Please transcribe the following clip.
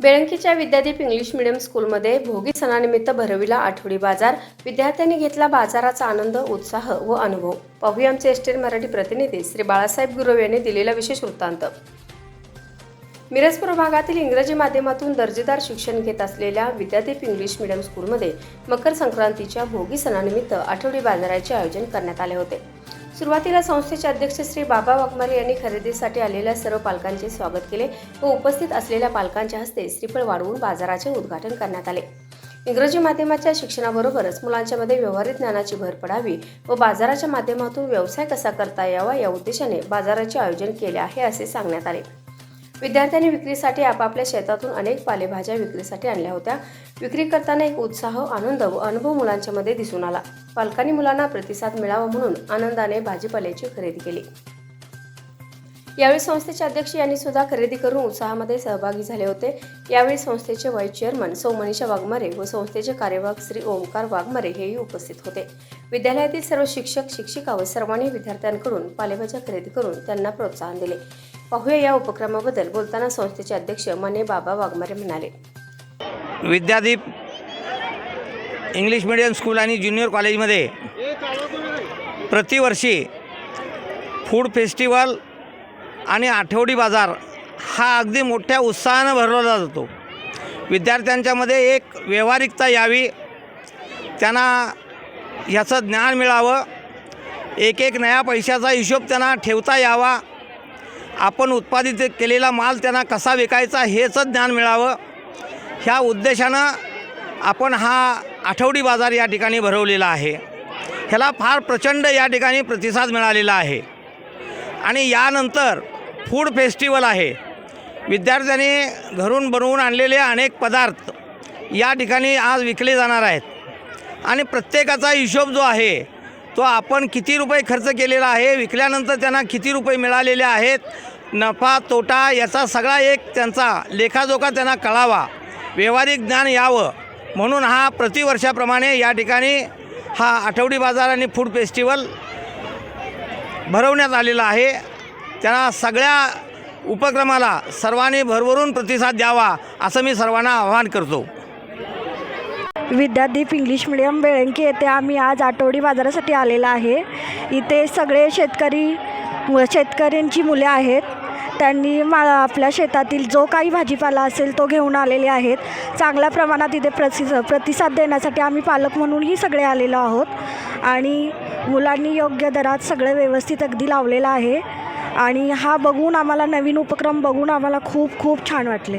बेळंकीच्या Vidyadeep English medium स्कूलमध्ये भोगी सणानिमित्त भरविला आठवडी बाजार. विद्यार्थ्यांनी घेतला बाजाराचा आनंद उत्साह व अनुभव. पाहूया आमचे एस्टेट मराठी प्रतिनिधी श्री बाळासाहेब गुरव यांनी दिलेला विशेष वृत्तांत. मिरजपूर भागातील इंग्रजी माध्यमातून दर्जेदार शिक्षण घेत असलेल्या विद्यादीप इंग्लिश मिडियम स्कूलमध्ये मकर संक्रांतीच्या भोगी सणानिमित्त आठवडी बाजाराचे आयोजन करण्यात आले होते. सुरुवातीला संस्थेचे अध्यक्ष श्री बाबा वाघमारे यांनी खरेदीसाठी आलेल्या सर्व पालकांचे स्वागत केले व उपस्थित असलेल्या पालकांच्या हस्ते श्रीफळ वाढवून बाजाराचे उद्घाटन करण्यात आले. इंग्रजी माध्यमाच्या शिक्षणाबरोबरच मुलांच्यामध्ये व्यवहारिक ज्ञानाची भर पडावी व बाजाराच्या माध्यमातून व्यवसाय कसा करता यावा या उद्देशाने बाजाराचे आयोजन केले आहे असे सांगण्यात आले. विद्यार्थ्यांनी विक्रीसाठी आपापल्या शेतातून अनेक पालेभाज्या विक्रीसाठी आणल्या होत्या. विक्री करताना एक उत्साह आनंद व अनुभव मुलांच्या मध्ये दिसून आला. पालकांनी मुलांना प्रतिसाद मिळावा म्हणून आनंदाने भाजीपाल्याची खरेदी केली. यावेळी संस्थेचे अध्यक्ष यांनी सुद्धा खरेदी करून उत्साहामध्ये सहभागी झाले होते. यावेळी संस्थेचे व्हाईस चेअरमन सौ मनीषा वाघमारे व संस्थेचे कार्यवाहक श्री ओमकार वाघमारे हेही उपस्थित होते. विद्यालयातील सर्व शिक्षक शिक्षिका व सर्वांनी विद्यार्थ्यांकडून पालेभाज्या खरेदी करून त्यांना प्रोत्साहन दिले. पाहूया या उपक्रमाबद्दल. बोलताना संस्थेचे अध्यक्ष मने बाबा वाघमारे म्हणाले. विद्यादीप इंग्लिश मिडियम स्कूल आणि ज्युनियर कॉलेजमध्ये प्रतिवर्षी फूड फेस्टिवल आणि आठवडी बाजार हा अगदी मोठ्या उत्साहानं भरवला जातो. विद्यार्थ्यांच्यामध्ये एक व्यवहारिकता यावी त्यांना ह्याचं ज्ञान मिळावं एक एक नया पैशाचा हिशोब त्यांना ठेवता यावा आपण उत्पादित केलेला माल त्यांना कसा विकायचा हेचं ज्ञान मिळावं. ह्या उद्देशानं आपण हा आठवडी बाजार या ठिकाणी भरवलेला आहे. ह्याला फार प्रचंड या ठिकाणी प्रतिसाद मिळालेला आहे. आणि यानंतर फूड फेस्टिवल आहे. विद्यार्थ्यांनी घरून बनवून आणलेले अनेक पदार्थ या ठिकाणी आज विकले जाणार आहेत. आणि प्रत्येकाचा हिशोब जो आहे तो आपण किती रुपये खर्च केलेला आहे विकल्यानंतर त्यांना किती रुपये मिळालेले आहेत नफा तोटा याचा सगळा एक त्यांचा लेखाजोखा त्यांना कळावा. व्यावहारिक ज्ञान यावं. म्हणून हा प्रतिवर्षाप्रमाणे या ठिकाणी हा आठवडी बाजार आणि फूड फेस्टिवल भरवण्यात आलेला आहे. त्यांना सगळ्या उपक्रमाला सर्वांनी भरभरून प्रतिसाद द्यावा असं मी सर्वांना आवाहन करतो. विद्यादीप इंग्लिश मिडियम बेळंकी येथे आम्ही आज आठवडी बाजारासाठी आलेला आहे. इथे सगळे शेतकरी शेतकऱ्यांची मुले आहेत. त्यांनी मा आपल्या शेतातील जो काही भाजीपाला असेल तो घेऊन आलेले आहेत. चांगल्या प्रमाणात इथे प्रति प्रतिसाद देण्यासाठी आम्ही पालक म्हणूनही सगळे आलेलो आहोत. आणि मुलांनी योग्य दरात सगळं व्यवस्थित अगदी लावलेलं आहे. आणि हा बघून आम्हाला नवीन उपक्रम बघून आम्हाला खूप खूप छान वाटले.